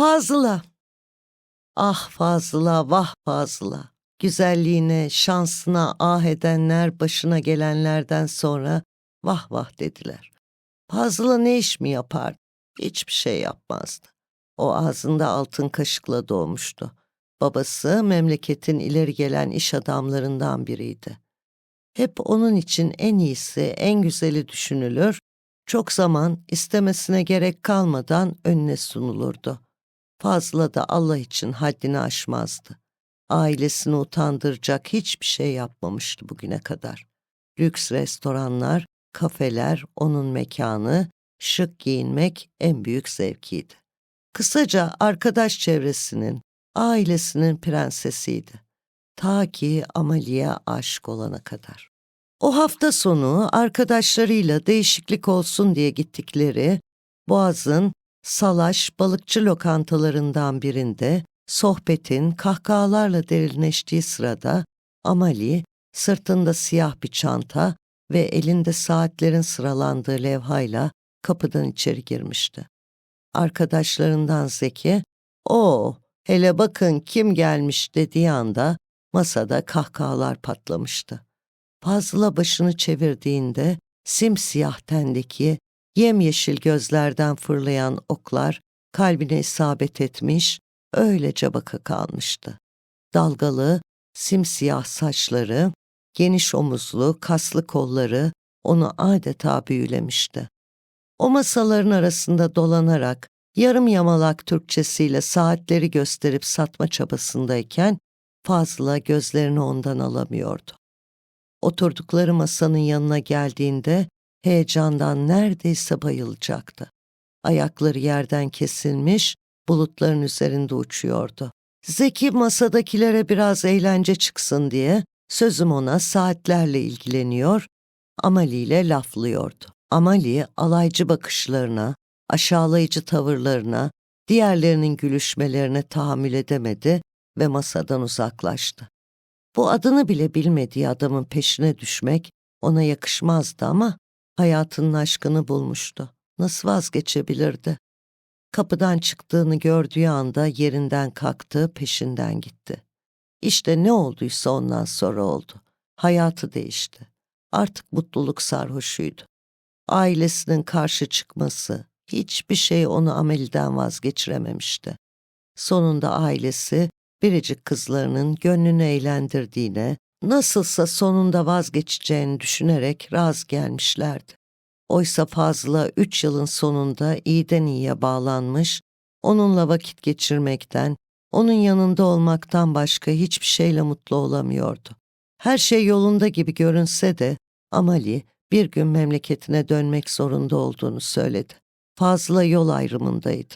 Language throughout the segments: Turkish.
Fazla. Ah Fazla, vah Fazla. Güzelliğine, şansına ah edenler başına gelenlerden sonra vah vah dediler. Fazla ne iş mi yapardı? Hiçbir şey yapmazdı. O ağzında altın kaşıkla doğmuştu. Babası memleketin ileri gelen iş adamlarından biriydi. Hep onun için en iyisi, en güzeli düşünülür, çok zaman istemesine gerek kalmadan önüne sunulurdu. Fazla da Allah için haddini aşmazdı. Ailesini utandıracak hiçbir şey yapmamıştı bugüne kadar. Lüks restoranlar, kafeler onun mekanı, şık giyinmek en büyük zevkiydi. Kısaca arkadaş çevresinin, ailesinin prensesiydi. Ta ki Amali'ye aşık olana kadar. O hafta sonu arkadaşlarıyla değişiklik olsun diye gittikleri Boğaz'ın salaş balıkçı lokantalarından birinde sohbetin kahkahalarla derinleştiği sırada Amali sırtında siyah bir çanta ve elinde saatlerin sıralandığı levhayla kapıdan içeri girmişti. Arkadaşlarından Zeki, "O, hele bakın kim gelmiş." dediği anda masada kahkahalar patlamıştı. Fazla başını çevirdiğinde simsiyah tendeki yemyeşil gözlerden fırlayan oklar kalbine isabet etmiş, öylece baka kalmıştı. Dalgalı, simsiyah saçları, geniş omuzlu, kaslı kolları onu adeta büyülemişti. O masaların arasında dolanarak yarım yamalak Türkçesiyle saatleri gösterip satma çabasındayken fazla gözlerini ondan alamıyordu. Oturdukları masanın yanına geldiğinde heyecandan neredeyse bayılacaktı. Ayakları yerden kesilmiş, bulutların üzerinde uçuyordu. Zeki masadakilere biraz eğlence çıksın diye sözüm ona saatlerle ilgileniyor, Amali ile laflıyordu. Amali alaycı bakışlarına, aşağılayıcı tavırlarına, diğerlerinin gülüşmelerine tahammül edemedi ve masadan uzaklaştı. Bu adını bile bilmediği adamın peşine düşmek ona yakışmazdı ama hayatının aşkını bulmuştu. Nasıl vazgeçebilirdi? Kapıdan çıktığını gördüğü anda yerinden kalktı, peşinden gitti. İşte ne olduysa ondan sonra oldu. Hayatı değişti. Artık mutluluk sarhoşuydu. Ailesinin karşı çıkması, hiçbir şey onu ameliden vazgeçirememişti. Sonunda ailesi biricik kızlarının gönlünü eğlendirdiğine, nasılsa sonunda vazgeçeceğini düşünerek razı gelmişlerdi. Oysa fazla üç yılın sonunda iyiden iyiye bağlanmış, onunla vakit geçirmekten, onun yanında olmaktan başka hiçbir şeyle mutlu olamıyordu. Her şey yolunda gibi görünse de Amali bir gün memleketine dönmek zorunda olduğunu söyledi. Fazla yol ayrımındaydı.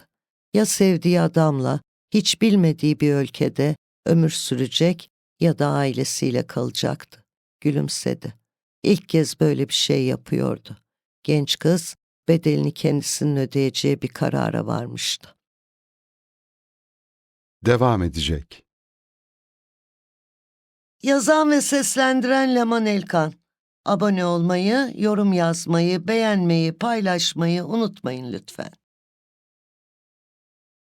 Ya sevdiği adamla hiç bilmediği bir ülkede ömür sürecek ya da ailesiyle kalacaktı. Gülümsedi. İlk kez böyle bir şey yapıyordu. Genç kız bedelini kendisinin ödeyeceği bir karara varmıştı. Devam edecek. Yazan ve seslendiren Leman Elkan. Abone olmayı, yorum yazmayı, beğenmeyi, paylaşmayı unutmayın lütfen.